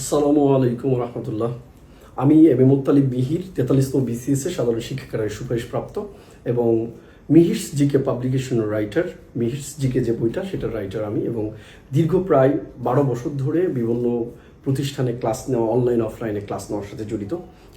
আসসালামু আলাইকুম রহমতুল্লাহ। আমি এম এ মুতালিব মিহির তেতাল্লিশতম বিসিএস সাধারণ শিক্ষিকারায় সুপারিশপ্রাপ্ত এবং মিহির্স জিকে পাবলিকেশনের রাইটার, মিহির্স জিকে যে বইটা সেটা রাইটার আমি এবং দীর্ঘ প্রায় বারো বছর ধরে বিভিন্ন প্রতিষ্ঠানে ক্লাস নেওয়া, অনলাইন, অফলাইনে ক্লাস নেওয়ার সাথে জড়িত।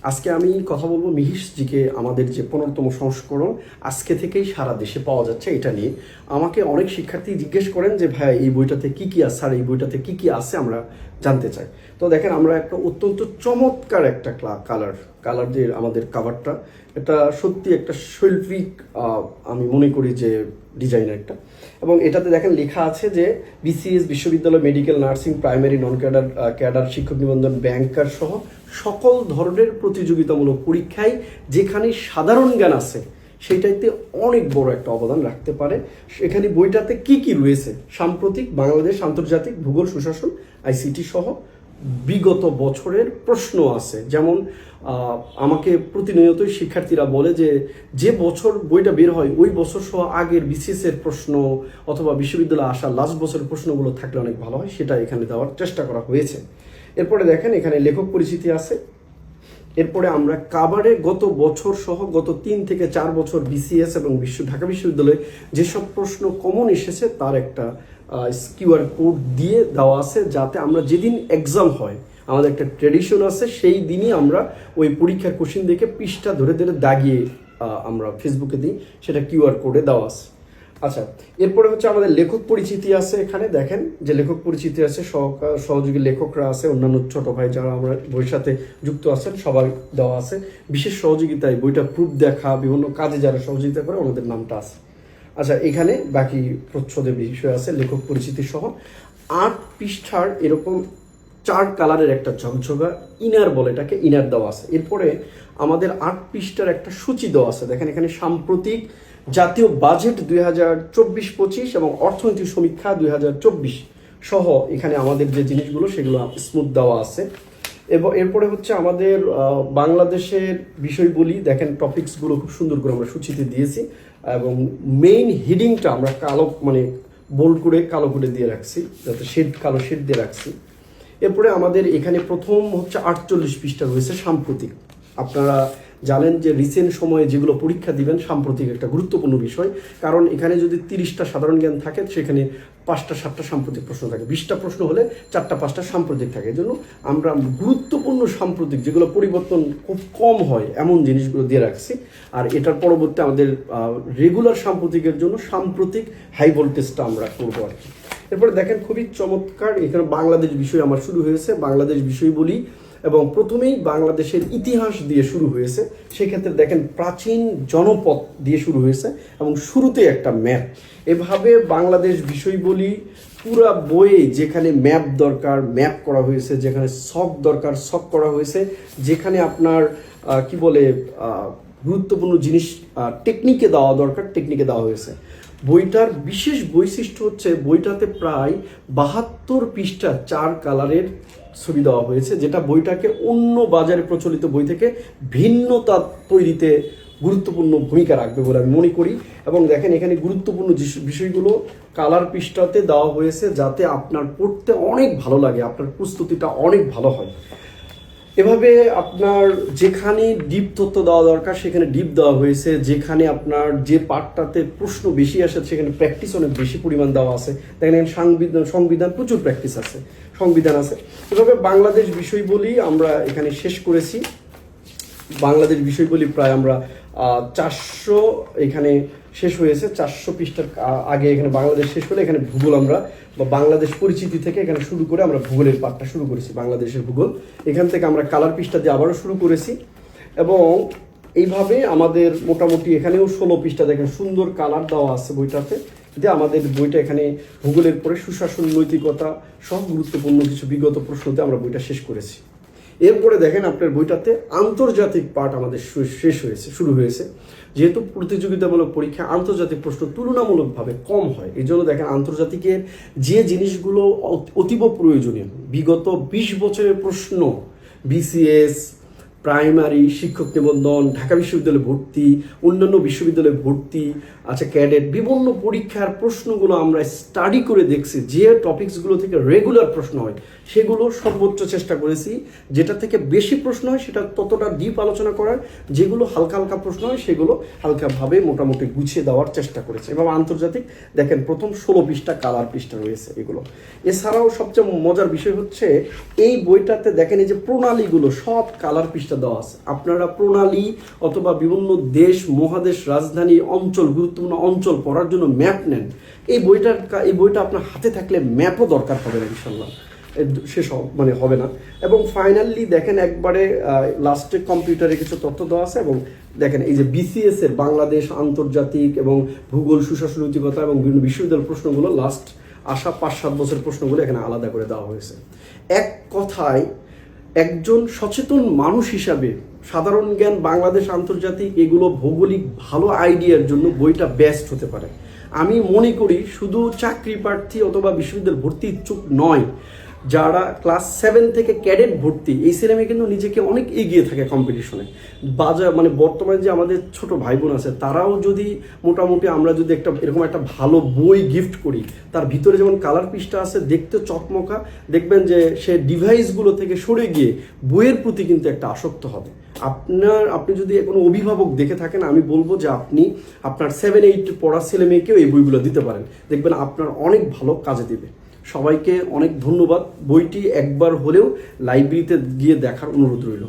আজকে আমি কথা বলব মিহিরস জিকে আমাদের যে পনেরোতম সংস্করণ, আজকে থেকেই সারা দেশে পাওয়া যাচ্ছে এটা নিয়ে। আমাকে অনেক শিক্ষার্থী জিজ্ঞেস করেন যে ভাই এই বইটাতে কি কি আছে? আর এই বইটাতে কি কি আছে? আমরা জানতে চাই। তো দেখেন, আমরা একটা অত্যন্ত চমৎকার একটা কালার কালার যে আমাদের কাভারটা এটা সত্যি একটা শৈল্পিক আমি মনে করি যে ডিজাইন একটা। এবং এটাতে দেখেন লেখা আছে যে, বিসিএস বিশ্ববিদ্যালয় medical nursing, primary non cadre cadre, শিক্ষক নিবন্ধন, ব্যাংকার সহ সকল ধরনের প্রতিযোগিতামূলক পরীক্ষায় যেখানে সাধারণ জ্ঞান আছে সেইটাইতে অনেক বড় একটা অবদান রাখতে পারে। এখানে বইটাতে কি কি রয়েছে? সাম্প্রতিক বাংলাদেশ আন্তর্জাতিক ভূগোল সুশাসন, আইসিটি সহ বিগত বছরের প্রশ্ন আছে। যেমন আমাকে প্রতিনিয়তই শিক্ষার্থীরা বলে যে যে বছর বইটা বের হয়, ওই বছর সহ আগের বিসিএস এর প্রশ্ন অথবা বিশ্ববিদ্যালয়ে আসা লাস্ট বছরের প্রশ্নগুলো থাকলে অনেক ভালো হয়, সেটা এখানে দেওয়ার চেষ্টা করা হয়েছে। এরপরে দেখেন, এখানে লেখক পরিচিতি আছে। এরপরে আমরা কাবারে গত বছর সহ গত তিন থেকে চার বছর বিসিএস এবং বিশ্ব, ঢাকা বিশ্ববিদ্যালয়ে যেসব প্রশ্ন কমন এসেছে তার একটা কিউআর কোড দিয়ে দেওয়া আছে যাতে আমরা যেদিন এক্সাম হয়, আমাদের একটা ট্রেডিশন আছে, সেই দিনই আমরা ওই পরীক্ষার কোশ্চিন দেখে পৃষ্ঠা ধরে ধরে দাগিয়ে আমরা ফেসবুকে দিই, সেটা কিউআর কোডে দেওয়া আছে। আচ্ছা এরপরে হচ্ছে আমাদের লেখক পরিচিতি আছে এখানে, দেখেন যে লেখক পরিচিতি আছে সহযোগী লেখকরা আছে, অন্যান্য ছোট ভাই যারা আমরা বইয়ের সাথে যুক্ত আছেন সবাই দেওয়া আছে। বিশেষ সহযোগিতায় বইটা প্রুফ দেখা, বিভিন্ন কাজে যারা সহযোগিতা করে, ওনাদের নামটা আছে। আচ্ছা এখানে বাকি প্রচ্ছদের বিষয় আছে, লেখক পরিচিতি সহ। আট পৃষ্ঠার এরকম চার কালারের একটা ঝকঝকা, ইনার বলে এটাকে ইনার দেওয়া আছে। এরপরে আমাদের আট পৃষ্ঠার একটা সূচি দেওয়া আছে। দেখেন এখানে সাম্প্রতিক জাতীয় বাজেট দুই হাজার চব্বিশ পঁচিশ এবং অর্থনৈতিক সমীক্ষা দুই হাজার চব্বিশ সহ এখানে আমাদের যে জিনিসগুলো সেগুলো স্মুথ দেওয়া আছে। এবং এরপরে হচ্ছে আমাদের বাংলাদেশের বিষয় বলি দেখেন টপিকসগুলো খুব সুন্দর করে আমরা সূচিতে দিয়েছি এবং মেইন হিডিংটা আমরা কালো মানে বোল্ড করে কালো করে দিয়ে রাখছি, যাতে শেড কালো শেড দিয়ে রাখছি। এরপরে আমাদের এখানে প্রথম হচ্ছে আটচল্লিশ পৃষ্ঠা রয়েছে সাম্প্রতিক। আপনারা জানেন যে রিসেন্ট সময়ে যেগুলো পরীক্ষা দিবেন, সাম্প্রতিক একটা গুরুত্বপূর্ণ বিষয়। কারণ এখানে যদি তিরিশটা সাধারণ জ্ঞান থাকে, সেখানে পাঁচটা, সাতটা সাম্প্রতিক প্রশ্ন থাকে। বিশটা প্রশ্ন হলে চারটা, পাঁচটা সাম্প্রতিক থাকে। এই আমরা গুরুত্বপূর্ণ সাম্প্রতিক যেগুলো পরিবর্তন খুব কম হয়, এমন জিনিসগুলো দিয়ে রাখছি। আর এটার পরবর্তী আমাদের রেগুলার সাম্প্রতিকের জন্য সাম্প্রতিক হাই ভোল্টেজটা আমরা করব আর কি। এরপরে দেখেন খুবই চমৎকার এখানে বাংলাদেশ বিষয় আমার শুরু হয়েছে, বাংলাদেশ বিষয় বলি। এবং প্রথমেই বাংলাদেশের ইতিহাস দিয়ে শুরু হয়েছে। সেক্ষেত্রে দেখেন প্রাচীন জনপদ দিয়ে শুরু হয়েছে এবং শুরুতে একটা ম্যাপ। এভাবে বাংলাদেশ বিষয় বলি, পুরা বইয়ে যেখানে ম্যাপ দরকার, ম্যাপ করা হয়েছে, যেখানে সক দরকার সক করা হয়েছে, যেখানে আপনার কি বলে গুরুত্বপূর্ণ জিনিস টেকনিকে দেওয়া দরকার টেকনিকে দেওয়া হয়েছে। বইটার বিশেষ বৈশিষ্ট্য হচ্ছে বইটাতে প্রায় বাহাত্তর পৃষ্ঠা চার কালারের ছবি দেওয়া হয়েছে, যেটা বইটাকে অন্য বাজারে প্রচলিত বই থেকে ভিন্নতা তৈরিতে গুরুত্বপূর্ণ ভূমিকা রাখবে বলে আমি মনে করি। এবং দেখেন, এখানে গুরুত্বপূর্ণ বিষয়গুলো কালার পৃষ্ঠাতে দেওয়া হয়েছে যাতে আপনার পড়তে অনেক ভালো লাগে, আপনার প্রস্তুতিটা অনেক ভালো হয়। এভাবে আপনার যেখানে ডিপ তথ্য দেওয়া দরকার, সেখানে ডিপ দেওয়া হয়েছে। যেখানে আপনার যে পার্টটাতে প্রশ্ন বেশি আসে, সেখানে প্র্যাকটিস অনেক বেশি পরিমাণ দেওয়া আছে। দেখেন সংবিধান সংবিধান প্রচুর প্র্যাকটিস আছে। সংবিধান আছে। এভাবে বাংলাদেশ বিষয় বলি আমরা এখানে শেষ করেছি। বাংলাদেশ বিষয় বলি প্রায় আমরা চারশো এখানে শেষ হয়েছে, চারশো পৃষ্ঠার আগে এখানে বাংলাদেশ শেষ করে এখানে ভূগোল আমরা, বা বাংলাদেশ পরিচিতি থেকে এখানে শুরু করে আমরা ভূগোলের পাঠটা শুরু করেছি, বাংলাদেশের ভূগোল। এখান থেকে আমরা কালার পৃষ্ঠা দিয়ে আবারও শুরু করেছি। এবং এইভাবে আমাদের মোটামুটি এখানেও ষোলো পৃষ্ঠা, দেখেন সুন্দর কালার দেওয়া আছে বইটাতে, যে আমাদের বইটা এখানে ভূগোলের পরে সুশাসন, নৈতিকতা, সব গুরুত্বপূর্ণ কিছু বিগত প্রশ্নতে আমরা বইটা শেষ করেছি। এরপরে দেখেন আপনার বইটাতে আন্তর্জাতিক পাঠ আমাদের শেষ হয়েছে, শুরু হয়েছে। যেহেতু প্রতিযোগিতামূলক পরীক্ষা, আন্তর্জাতিক প্রশ্ন তুলনামূলকভাবে কম হয়। এই জন্য দেখেন আন্তর্জাতিকের যে জিনিসগুলো অত- অতীব প্রয়োজনীয়, বিগত বিশ বছরের প্রশ্ন, বিসিএস প্রাইমারি শিক্ষক নিবন্ধন, ঢাকা বিশ্ববিদ্যালয়ে ভর্তি, অন্যান্য বিশ্ববিদ্যালয়ে ভর্তি আচ্ছা ক্যাডেট, বিভিন্ন পরীক্ষার প্রশ্নগুলো আমরা স্টাডি করে দেখছি, যে টপিকসগুলো থেকে রেগুলার প্রশ্ন হয়, সেগুলো সর্বোচ্চ চেষ্টা করেছি। যেটা থেকে বেশি প্রশ্ন হয়, সেটা ততটা ডিপ আলোচনা করার, যেগুলো হালকা হালকা প্রশ্ন হয়, সেগুলো হালকাভাবে মোটামুটি গুছিয়ে দেওয়ার চেষ্টা করেছে। এবং আন্তর্জাতিক, দেখেন, প্রথম ষোলো পৃষ্ঠা কালার পৃষ্ঠা রয়েছে এগুলো। এছাড়াও সবচেয়ে মজার বিষয় হচ্ছে, এই বইটাতে দেখেন এই যে প্রণালীগুলো, সব কালার পৃষ্ঠা দেওয়া আছে। আপনারা প্রণালী অথবা বিভিন্ন দেশ, মহাদেশ, রাজধানী, অঞ্চল, গুরুত্বপূর্ণ অঞ্চল পড়ার জন্য ম্যাপ নেন। এই বইটার এই বইটা আপনার হাতে থাকলে ম্যাপও দরকার হবে না ইনশাল্লাহ শেষ মানে হবে না। এবং ফাইনালি দেখেন একবারে লাস্টে কম্পিউটারে কিছু তথ্য দেওয়া আছে এবং দেখেন এই যে বিসিএস এর বাংলাদেশ আন্তর্জাতিক এবং ভূগোল, সুশাসন, নৈতিকতা এবং বিভিন্ন বিশ্ববিদ্যালয় প্রশ্নগুলো লাস্ট আসা পাঁচ সাত বছর প্রশ্নগুলো এখানে আলাদা করে দেওয়া হয়েছে। এক কথায় একজন সচেতন মানুষ হিসাবে সাধারণ জ্ঞান বাংলাদেশ আন্তর্জাতিক এগুলো ভৌগোলিক ভালো আইডিয়ার জন্য বইটা বেস্ট হতে পারে। আমি মনে করি শুধু চাকরি প্রার্থী অথবা বিশ্ববিদ্যালয় ভর্তি ইচ্ছুক নয় যারা ক্লাস সেভেন থেকে ক্যাডেট ভর্তি, এই সিনেমে কিন্তু নিজেকে অনেক এগিয়ে থাকে কম্পিটিশনে বাজার মানে বর্তমানে যে আমাদের ছোট ভাই বোন আছে, তারাও যদি মোটামুটি আমরা যদি একটা, এরকম একটা ভালো বই গিফট করি, তার ভিতরে যেমন কালার পিসটা আছে, দেখতে চকমকা, দেখবেন যে সে ডিভাইসগুলো থেকে সরে গিয়ে বইয়ের প্রতি কিন্তু একটা আসক্ত হবে। আপনার, আপনি যদি কোনো অভিভাবক দেখে থাকেন, আমি বলব যে আপনি আপনার সেভেন এইট পড়া ছেলে মেয়েকেও এই বইগুলো দিতে পারেন। দেখবেন আপনার অনেক ভালো কাজে দিবে। সবাইকে অনেক ধন্যবাদ। বইটি একবার হলেও লাইব্রেরিতে গিয়ে দেখার অনুরোধ রইল।